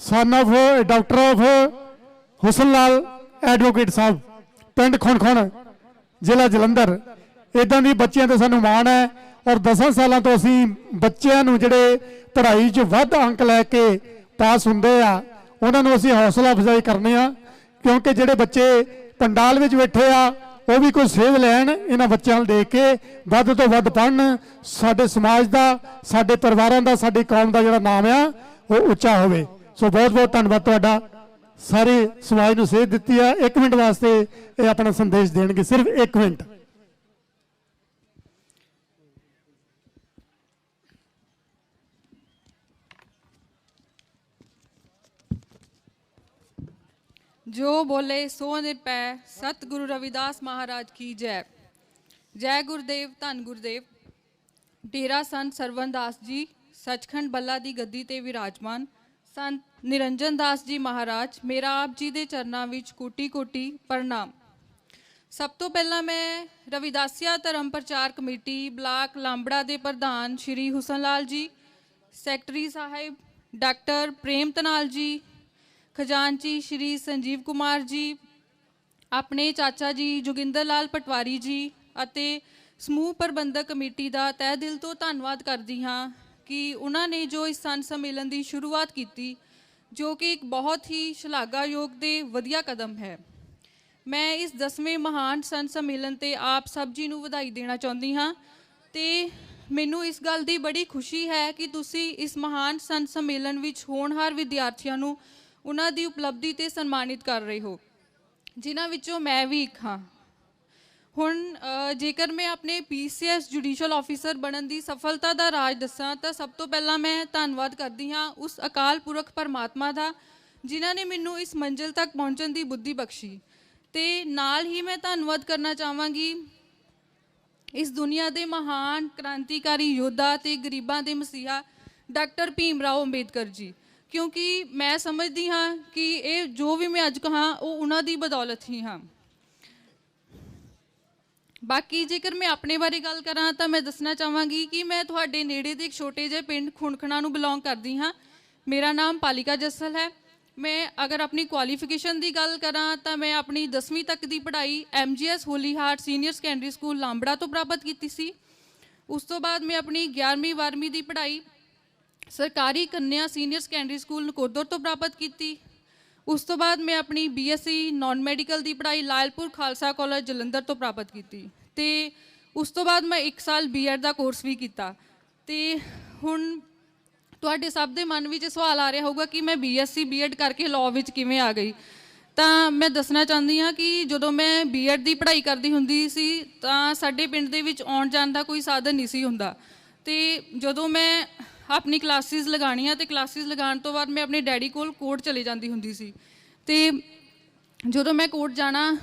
Son of doctor of Husan Lal advocate ਸਾਹਿਬ, ਪਿੰਡ ਖੁਣਖੁਣ, ਜ਼ਿਲ੍ਹਾ ਜਲੰਧਰ। ਇਦਾਂ ਦੀ ਬੱਚਿਆਂ ਤੇ ਸਾਨੂੰ ਮਾਣ ਹੈ ਔਰ 10 ਸਾਲਾਂ ਤੋਂ ਅਸੀਂ ਬੱਚਿਆਂ ਨੂੰ ਜਿਹੜੇ ਪੜ੍ਹਾਈ 'ਚ ਵੱਧ ਅੰਕ ਲੈ ਕੇ ਪਾਸ ਹੁੰਦੇ ਆ, ਉਹਨਾਂ ਨੂੰ ਅਸੀਂ ਹੌਸਲਾ ਅਫਜ਼ਾਈ ਕਰਨੇ ਆ, ਕਿਉਂਕਿ ਜਿਹੜੇ ਬੱਚੇ ਪੰਡਾਲ ਵਿੱਚ ਬੈਠੇ ਆ, ਉਹ ਵੀ ਕੋਈ ਸੇਧ ਲੈਣ, ਇਹਨਾਂ ਬੱਚਿਆਂ ਨੂੰ ਦੇਖ ਕੇ ਵੱਧ ਤੋਂ ਵੱਧ ਪੜ੍ਹਨ। ਸਾਡੇ ਸਮਾਜ ਦਾ, ਸਾਡੇ ਪਰਿਵਾਰਾਂ ਦਾ, ਸਾਡੀ ਕੌਮ ਦਾ ਜਿਹੜਾ ਨਾਮ ਆ, ਉਹ ਉੱਚਾ ਹੋਵੇ। ਸੋ ਬਹੁਤ ਬਹੁਤ ਧੰਨਵਾਦ ਤੁਹਾਡਾ। ਸਾਰੇ ਸਮਾਜ ਨੂੰ ਸੇਧ ਦਿੱਤੀ ਆ। 1 ਮਿੰਟ ਵਾਸਤੇ ਇਹ ਆਪਣਾ ਸੰਦੇਸ਼ ਦੇਣਗੇ। ਸਿਰਫ 1 ਮਿੰਟ। ਜੋ ਬੋਲੇ ਸੋ ਨਿਰਪੈ, ਸਤਿਗੁਰੂ ਰਵਿਦਾਸ ਮਹਾਰਾਜ ਕੀ ਜੈ। ਜੈ ਗੁਰਦੇਵ, ਧੰਨ ਗੁਰਦੇਵ। ਡੇਰਾ ਸੰਤ ਸਰਵਨ ਦਾਸ ਜੀ, ਸੱਚਖੰਡ ਬੱਲਾ ਦੀ ਗੱਦੀ ਤੇ ਵਿਰਾਜਮਾਨ। ਸੰਤ ਨਿਰੰਜਨ ਦਾਸ ਜੀ ਮਹਾਰਾਜ, ਮੇਰਾ ਆਪ ਜੀ ਦੇ ਚਰਨਾਂ ਵਿੱਚ ਕੋਟੀ ਕੋਟੀ ਪ੍ਰਣਾਮ। ਸਭ ਤੋਂ ਪਹਿਲਾਂ ਮੈਂ ਰਵਿਦਾਸੀਆ ਧਰਮ ਪ੍ਰਚਾਰ ਕਮੇਟੀ ਬਲਾਕ ਲਾਂਬੜਾ ਦੇ ਪ੍ਰਧਾਨ ਸ਼੍ਰੀ ਹੁਸਨ ਲਾਲ ਜੀ, ਸੈਕਟਰੀ ਸਾਹਿਬ ਡਾਕਟਰ ਪ੍ਰੇਮ ਤਨਾਲ ਜੀ, ਖਜ਼ਾਨਚੀ ਸ਼੍ਰੀ ਸੰਜੀਵ ਕੁਮਾਰ ਜੀ, ਆਪਣੇ ਚਾਚਾ ਜੀ ਜੋਗਿੰਦਰ ਲਾਲ ਪਟਵਾਰੀ ਜੀ ਅਤੇ ਸਮੂਹ ਪ੍ਰਬੰਧਕ ਕਮੇਟੀ ਦਾ ਤਹਿ ਦਿਲ ਤੋਂ ਧੰਨਵਾਦ ਕਰਦੀ ਹਾਂ। ਕਿ ਉਹਨਾਂ ਨੇ ਜੋ ਇਸ ਸੰਨ ਸੰਮੇਲਨ ਦੀ ਸ਼ੁਰੂਆਤ ਕੀਤੀ, ਜੋ ਕਿ ਇੱਕ ਬਹੁਤ ਹੀ ਸ਼ਲਾਘਾਯੋਗ ਤੇ ਵਧੀਆ ਕਦਮ ਹੈ। ਮੈਂ ਇਸ 10ਵੇਂ ਮਹਾਨ ਸੰਨ ਸੰਮੇਲਨ ਤੇ ਆਪ ਸਭ ਜੀ ਨੂੰ ਵਧਾਈ ਦੇਣਾ ਚਾਹੁੰਦੀ ਹਾਂ ਤੇ ਮੈਨੂੰ ਇਸ ਗੱਲ ਦੀ ਬੜੀ ਖੁਸ਼ੀ ਹੈ ਕਿ ਤੁਸੀਂ ਇਸ ਮਹਾਨ ਸੰਤ ਸੰਮੇਲਨ ਵਿੱਚ ਹੋਣਹਾਰ ਵਿਦਿਆਰਥੀਆਂ ਨੂੰ ਉਹਨਾਂ ਦੀ ਉਪਲਬਧੀ ਤੇ ਸਨਮਾਨਿਤ ਕਰ ਰਹੇ ਹੋ। ਜਿਨ੍ਹਾਂ ਵਿੱਚੋਂ ਮੈਂ ਵੀ ਇੱਕ ਹਾਂ। ਹੁਣ ਜੇਕਰ ਮੈਂ ਆਪਣੇ ਪੀਸੀਐਸ ਜੁਡੀਸ਼ੀਅਲ ਆਫੀਸਰ ਬਣਨ ਦੀ ਸਫਲਤਾ ਦਾ ਰਾਜ ਦੱਸਾਂ, ਤਾਂ ਸਭ ਤੋਂ ਪਹਿਲਾਂ ਮੈਂ ਧੰਨਵਾਦ ਕਰਦੀ ਹਾਂ ਉਸ ਅਕਾਲ ਪੁਰਖ ਪਰਮਾਤਮਾ ਦਾ, ਜਿਨ੍ਹਾਂ ਨੇ ਮੈਨੂੰ ਇਸ ਮੰਜ਼ਿਲ ਤੱਕ ਪਹੁੰਚਣ ਦੀ ਬੁੱਧੀ ਬਖਸ਼ੀ। ਤੇ ਨਾਲ ਹੀ ਮੈਂ ਧੰਨਵਾਦ ਕਰਨਾ ਚਾਹਾਂਗੀ ਇਸ ਦੁਨੀਆ ਦੇ ਮਹਾਨ ਕ੍ਰਾਂਤੀਕਾਰੀ ਯੋਧਾ ਤੇ ਗਰੀਬਾਂ ਦੇ ਮਸੀਹਾ ਡਾਕਟਰ ਭੀਮ ਰਾਓ ਅੰਬੇਦਕਰ ਜੀ, ਕਿਉਂਕਿ ਮੈਂ ਸਮਝਦੀ ਹਾਂ ਕਿ ਇਹ ਜੋ ਵੀ ਮੈਂ ਅੱਜ ਕਹਾਂ, ਉਹ ਉਹਨਾਂ ਦੀ ਬਦੌਲਤ ਹੀ ਹਾਂ। ਬਾਕੀ ਜੇਕਰ ਮੈਂ ਆਪਣੇ ਬਾਰੇ ਗੱਲ ਕਰਾਂ ਤਾਂ ਮੈਂ ਦੱਸਣਾ ਚਾਹਾਂਗੀ ਕਿ ਮੈਂ ਤੁਹਾਡੇ ਨੇੜੇ ਦੇ ਇੱਕ ਛੋਟੇ ਜਿਹੇ ਪਿੰਡ ਖੁਣਖਣਾ ਨੂੰ ਬਿਲੋਂਗ ਕਰਦੀ ਹਾਂ। ਮੇਰਾ ਨਾਮ ਪਾਲਿਕਾ ਜੱਸਲ ਹੈ। ਮੈਂ ਅਗਰ ਆਪਣੀ ਕੁਆਲੀਫਿਕੇਸ਼ਨ ਦੀ ਗੱਲ ਕਰਾਂ ਤਾਂ ਮੈਂ ਆਪਣੀ 10ਵੀਂ ਤੱਕ ਦੀ ਪੜ੍ਹਾਈ MGS Holy Heart Senior Secondary School Lambra ਤੋਂ ਪ੍ਰਾਪਤ ਕੀਤੀ ਸੀ। ਉਸ ਤੋਂ ਬਾਅਦ ਮੈਂ ਆਪਣੀ 11ਵੀਂ 12ਵੀਂ ਦੀ ਪੜ੍ਹਾਈ ਸਰਕਾਰੀ ਕੰਨਿਆ ਸੀਨੀਅਰ ਸੈਕੰਡਰੀ ਸਕੂਲ ਨਕੋਦਰ ਤੋਂ ਪ੍ਰਾਪਤ ਕੀਤੀ। ਉਸ ਤੋਂ ਬਾਅਦ ਮੈਂ ਆਪਣੀ ਬੀਐਸਸੀ ਨਾਨ ਮੈਡੀਕਲ ਦੀ ਪੜ੍ਹਾਈ ਲਾਇਲਪੁਰ ਖਾਲਸਾ ਕਾਲਜ ਜਲੰਧਰ ਤੋਂ ਪ੍ਰਾਪਤ ਕੀਤੀ। ਤੇ ਉਸ ਤੋਂ ਬਾਅਦ ਮੈਂ 1 ਸਾਲ ਬੀਐਡ ਦਾ ਕੋਰਸ ਵੀ ਕੀਤਾ। ਤੇ ਹੁਣ ਤੁਹਾਡੇ ਸਭ ਦੇ ਮਨ ਵਿੱਚ ਸਵਾਲ ਆ ਰਿਹਾ ਹੋਊਗਾ ਕਿ ਮੈਂ ਬੀਐਸਸੀ ਬੀਐਡ ਕਰਕੇ ਲਾਅ ਵਿੱਚ ਕਿਵੇਂ ਆ ਗਈ? ਤਾਂ ਮੈਂ ਦੱਸਣਾ ਚਾਹੁੰਦੀ ਹਾਂ ਕਿ ਜਦੋਂ ਮੈਂ ਬੀਐਡ ਦੀ ਪੜ੍ਹਾਈ ਕਰਦੀ ਹੁੰਦੀ ਸੀ, ਤਾਂ ਸਾਡੇ ਪਿੰਡ ਦੇ ਵਿੱਚ ਆਉਣ ਜਾਣ ਦਾ ਕੋਈ ਸਾਧਨ ਨਹੀਂ ਸੀ ਹੁੰਦਾ। ਤੇ ਜਦੋਂ ਮੈਂ ਆਪਣੀ ਕਲਾਸਿਸ ਲਗਾਉਣੀਆਂ ਤੇ ਕਲਾਸਿਸ ਲਗਾਉਣ ਤੋਂ ਬਾਅਦ ਮੈਂ ਆਪਣੇ ਡੈਡੀ ਕੋਲ ਕੋਰਟ ਚਲੇ ਜਾਂਦੀ ਹੁੰਦੀ ਸੀ। ਤੇ ਜਦੋਂ ਮੈਂ ਕੋਰਟ ਜਾਣਾ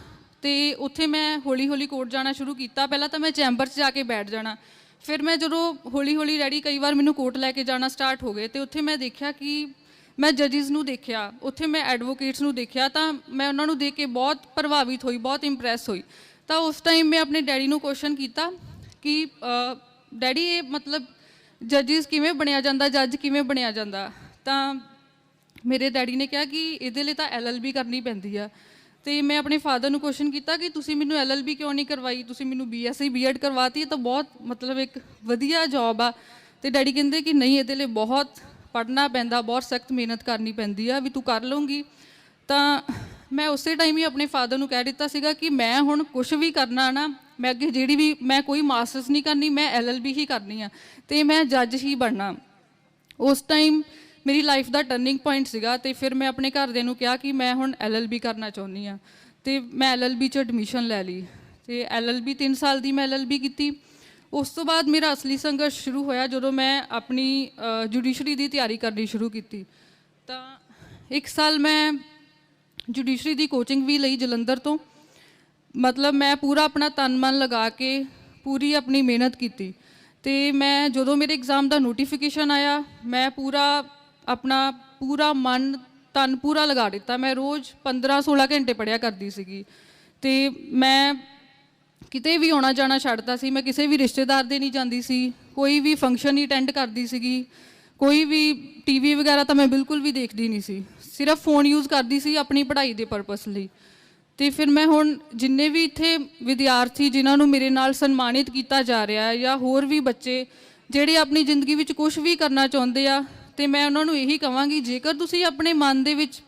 ਤੇ ਉੱਥੇ ਮੈਂ ਹੌਲੀ ਹੌਲੀ ਕੋਰਟ ਜਾਣਾ ਸ਼ੁਰੂ ਕੀਤਾ। ਪਹਿਲਾਂ ਤਾਂ ਮੈਂ ਚੈਂਬਰ 'ਚ ਜਾ ਕੇ ਬੈਠ ਜਾਣਾ। ਫਿਰ ਮੈਂ ਜਦੋਂ ਹੌਲੀ ਹੌਲੀ ਡੈਡੀ ਕਈ ਵਾਰ ਮੈਨੂੰ ਕੋਰਟ ਲੈ ਕੇ ਜਾਣਾ ਸਟਾਰਟ ਹੋ ਗਏ ਤੇ ਉੱਥੇ ਮੈਂ ਦੇਖਿਆ ਕਿ ਮੈਂ ਜੱਜਿਸ ਨੂੰ ਦੇਖਿਆ, ਉੱਥੇ ਮੈਂ ਐਡਵੋਕੇਟਸ ਨੂੰ ਦੇਖਿਆ ਤਾਂ ਮੈਂ ਉਹਨਾਂ ਨੂੰ ਦੇਖ ਕੇ ਬਹੁਤ ਪ੍ਰਭਾਵਿਤ ਹੋਈ, ਬਹੁਤ ਇੰਪ੍ਰੈਸ ਹੋਈ। ਤਾਂ ਉਸ ਟਾਈਮ ਮੈਂ ਆਪਣੇ ਡੈਡੀ ਨੂੰ ਕੁਐਸਚਨ ਕੀਤਾ ਕਿ ਡੈਡੀ, ਇਹ ਮਤਲਬ ਜੱਜਿਸ ਕਿਵੇਂ ਬਣਿਆ ਜਾਂਦਾ ਜੱਜ ਕਿਵੇਂ ਬਣਿਆ ਜਾਂਦਾ? ਤਾਂ ਮੇਰੇ ਡੈਡੀ ਨੇ ਕਿਹਾ ਕਿ ਇਹਦੇ ਲਈ ਤਾਂ ਐਲਐਲਬੀ ਕਰਨੀ ਪੈਂਦੀ ਆ। ਤੇ ਮੈਂ ਆਪਣੇ ਫਾਦਰ ਨੂੰ ਕੁਐਸਚਨ ਕੀਤਾ ਕਿ ਤੁਸੀਂ ਮੈਨੂੰ ਐਲਐਲਬੀ ਕਿਉਂ ਨਹੀਂ ਕਰਵਾਈ? ਤੁਸੀਂ ਮੈਨੂੰ ਬੀਐਸਸੀ ਬੀਐਡ ਕਰਵਾਤੀ, ਇਹ ਤਾਂ ਬਹੁਤ ਮਤਲਬ ਇੱਕ ਵਧੀਆ ਜੌਬ ਆ। ਤੇ ਡੈਡੀ ਕਹਿੰਦੇ ਕਿ ਨਹੀਂ, ਇਹਦੇ ਲਈ ਬਹੁਤ ਪੜ੍ਹਨਾ ਪੈਂਦਾ, ਬਹੁਤ ਸਖਤ ਮਿਹਨਤ ਕਰਨੀ ਪੈਂਦੀ ਆ, ਵੀ ਤੂੰ ਕਰ ਲਊਂਗੀ। ਤਾਂ ਮੈਂ ਉਸੇ ਟਾਈਮ ਹੀ ਆਪਣੇ ਫਾਦਰ ਨੂੰ ਕਹਿ ਦਿੱਤਾ ਸੀਗਾ ਕਿ ਮੈਂ ਹੁਣ ਕੁਝ ਵੀ ਕਰਨਾ ਨਾ, ਮੈਂ ਅੱਗੇ ਜਿਹੜੀ ਵੀ, ਮੈਂ ਕੋਈ ਮਾਸਟਰਸ ਨਹੀਂ ਕਰਨੀ, ਮੈਂ ਐਲਐਲਬੀ ਹੀ ਕਰਨੀ ਆ। ਤੇ ਮੈਂ ਜੱਜ ਹੀ ਬਣਨਾ। ਉਸ ਟਾਈਮ ਮੇਰੀ ਲਾਈਫ ਦਾ ਟਰਨਿੰਗ ਪੁਆਇੰਟ ਸੀਗਾ ਤੇ ਫਿਰ ਮੈਂ ਆਪਣੇ ਘਰਦਿਆਂ ਨੂੰ ਕਿਹਾ ਕਿ ਮੈਂ ਹੁਣ ਐਲਐਲਬੀ ਕਰਨਾ ਚਾਹੁੰਦੀ ਆ ਤੇ ਮੈਂ ਐਲਐਲਬੀ ਚ ਐਡਮਿਸ਼ਨ ਲੈ ਲਈ। ਤੇ ਐਲਐਲਬੀ 3 ਸਾਲ ਦੀ ਮੈਂ ਐਲਐਲਬੀ ਕੀਤੀ। ਉਸ ਤੋਂ ਬਾਅਦ ਮੇਰਾ ਅਸਲੀ ਸੰਘਰਸ਼ ਸ਼ੁਰੂ ਹੋਇਆ ਜਦੋਂ ਮੈਂ ਆਪਣੀ ਜੁਡੀਸ਼ਰੀ ਦੀ ਤਿਆਰੀ ਕਰਨੀ ਸ਼ੁਰੂ ਕੀਤੀ। ਤਾਂ ਇੱਕ ਸਾਲ ਮੈਂ ਜੁਡੀਸ਼ਰੀ ਦੀ ਕੋਚਿੰਗ ਵੀ ਲਈ ਜਲੰਧਰ ਤੋਂ। ਮਤਲਬ ਮੈਂ ਪੂਰਾ ਆਪਣਾ ਤਨ ਮਨ ਲਗਾ ਕੇ ਪੂਰੀ ਆਪਣੀ ਮਿਹਨਤ ਕੀਤੀ। ਤੇ ਮੈਂ ਜਦੋਂ ਮੇਰੇ ਐਗਜ਼ਾਮ ਦਾ ਨੋਟੀਫਿਕੇਸ਼ਨ ਆਇਆ, ਮੈਂ ਪੂਰਾ ਆਪਣਾ ਪੂਰਾ ਮਨ, ਤਨ ਪੂਰਾ ਲਗਾ ਦਿੱਤਾ। ਮੈਂ ਰੋਜ਼ 15 16 ਘੰਟੇ ਪੜਿਆ ਕਰਦੀ ਸੀਗੀ। ਤੇ ਮੈਂ ਕਿਤੇ ਵੀ ਆਉਣਾ ਜਾਣਾ ਛੱਡਦਾ ਸੀ। ਮੈਂ ਕਿਸੇ ਵੀ ਰਿਸ਼ਤੇਦਾਰ ਦੇ ਨਹੀਂ ਜਾਂਦੀ ਸੀ। ਕੋਈ ਵੀ ਫੰਕਸ਼ਨ ਨਹੀਂ ਅਟੈਂਡ ਕਰਦੀ ਸੀਗੀ। ਕੋਈ ਵੀ ਟੀਵੀ ਵਗੈਰਾ ਤਾਂ ਮੈਂ ਬਿਲਕੁਲ ਵੀ ਦੇਖਦੀ ਨਹੀਂ ਸੀ। ਸਿਰਫ ਫੋਨ ਯੂਜ਼ ਕਰਦੀ ਸੀ ਆਪਣੀ ਪੜ੍ਹਾਈ ਦੇ ਪਰਪਸ ਲਈ। ਤੇ ਫਿਰ ਮੈਂ ਹੁਣ ਜਿੰਨੇ ਵੀ ਇੱਥੇ ਵਿਦਿਆਰਥੀ ਜਿਨ੍ਹਾਂ ਨੂੰ ਮੇਰੇ ਨਾਲ ਸਨਮਾਨਿਤ ਕੀਤਾ ਜਾ ਰਿਹਾ ਹੈ ਜਾਂ ਹੋਰ ਵੀ ਬੱਚੇ ਜਿਹੜੇ ਆਪਣੀ ਜ਼ਿੰਦਗੀ ਵਿੱਚ ਕੁਝ ਵੀ ਕਰਨਾ ਚਾਹੁੰਦੇ ਆ ਤੇ ਮੈਂ ਉਹਨਾਂ ਨੂੰ ਇਹੀ ਕਹਾਂਗੀ ਜੇਕਰ ਤੁਸੀਂ ਆਪਣੇ ਮਨ ਦੇ ਵਿੱਚ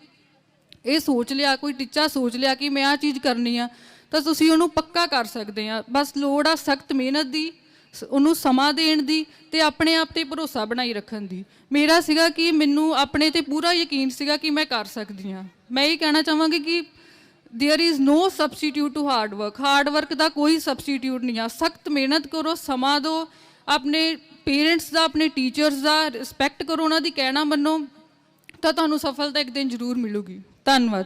ਇਹ ਸੋਚ ਲਿਆ ਕੋਈ ਟੀਚਾ ਸੋਚ ਲਿਆ ਕਿ ਮੈਂ ਆ ਚੀਜ਼ ਕਰਨੀ ਆ ਤਾਂ ਤੁਸੀਂ ਉਹਨੂੰ ਪੱਕਾ ਕਰ ਸਕਦੇ ਆ ਬਸ ਲੋੜ ਆ ਸਖਤ ਮਿਹਨਤ ਦੀ ਸ- ਉਹਨੂੰ ਸਮਾਂ ਦੇਣ ਦੀ ਤੇ ਆਪਣੇ ਆਪ ਤੇ ਭਰੋਸਾ ਬਣਾਈ ਰੱਖਣ ਦੀ ਮੇਰਾ ਸੀਗਾ ਕਿ ਮੈਨੂੰ ਆਪਣੇ ਤੇ ਪੂਰਾ ਯਕੀਨ ਸੀਗਾ ਕਿ ਮੈਂ ਕਰ ਸਕਦੀ ਆ ਮੈਂ ਇਹ ਕਹਿਣਾ ਚਾਹਾਂਗੀ ਕਿ there is no substitute to hard work hard work ਦਾ ਕੋਈ ਸਬਸਟੀਟਿਊਟ ਨਹੀਂ ਆ ਸਖਤ ਮਿਹਨਤ ਕਰੋ ਸਮਾਂ ਦਿਓ ਆਪਣੇ ਪੇਰੈਂਟਸ ਦਾ, ਆਪਣੇ ਟੀਚਰਸ ਦਾ ਰਿਸਪੈਕਟ ਕਰੋ, ਉਹਨਾਂ ਦੀ ਕਹਿਣਾ ਮੰਨੋ, ਤਾਂ ਤੁਹਾਨੂੰ ਸਫਲਤਾ ਇੱਕ ਦਿਨ ਜ਼ਰੂਰ ਮਿਲੂਗੀ। ਧੰਨਵਾਦ।